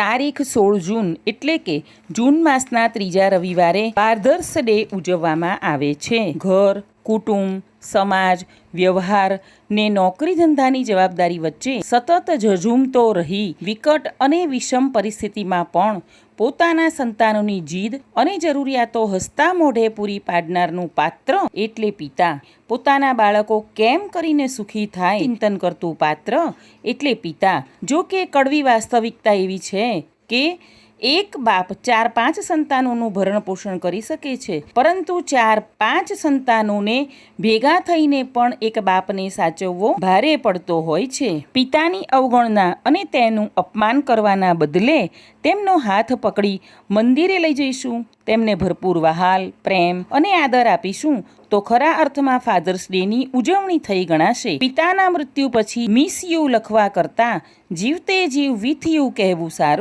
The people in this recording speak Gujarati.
તારીખ સોળ જૂન એટલે કે જૂન માસના ત્રીજા રવિવારે પારદર્શ ડે ઉજવવામાં આવે છે. ઘર કુટુંબ, સમાજ, વ્યવહાર ને નોકરી ધંધાની જવાબદારી વચ્ચે સતત ઝઝૂમતો રહી વિકટ અને વિષમ પરિસ્થિતિમાં પણ પોતાના સંતાનોની જીદ અને જરૂરિયાતો હસતા મોઢે પૂરી પાડનારનું પાત્ર એટલે પિતા. પોતાના બાળકો કેમ કરીને સુખી થાય? ચિંતન કરતું પાત્ર એટલે પિતા. જો કે કડવી વાસ્તવિકતા એવી છે કે એક બાપ ચાર પાંચ સંતાનોનું ભરણ પોષણ કરી શકે છે. પરંતુ ચાર પાંચ સંતાનોને ભેગા થઈને પણ એક બાપને સાચવવો ભારે પડતો હોય છે. પિતાની અવગણના અને તેનું અપમાન કરવાના બદલે તેમનો હાથ પકડી મંદિરે લઈ જઈશું. તેમને ભરપૂર વહાલ, પ્રેમ અને આદર આપીશું. તો ખરા અર્થમાં ફાધર્સ ડેની ઉજવણી થઈ ગણાશે. પિતાના મૃત્યુ પછી મિસ યુ લખવા કરતાં જીવતે જીવ વિથ યુ કહેવું સારું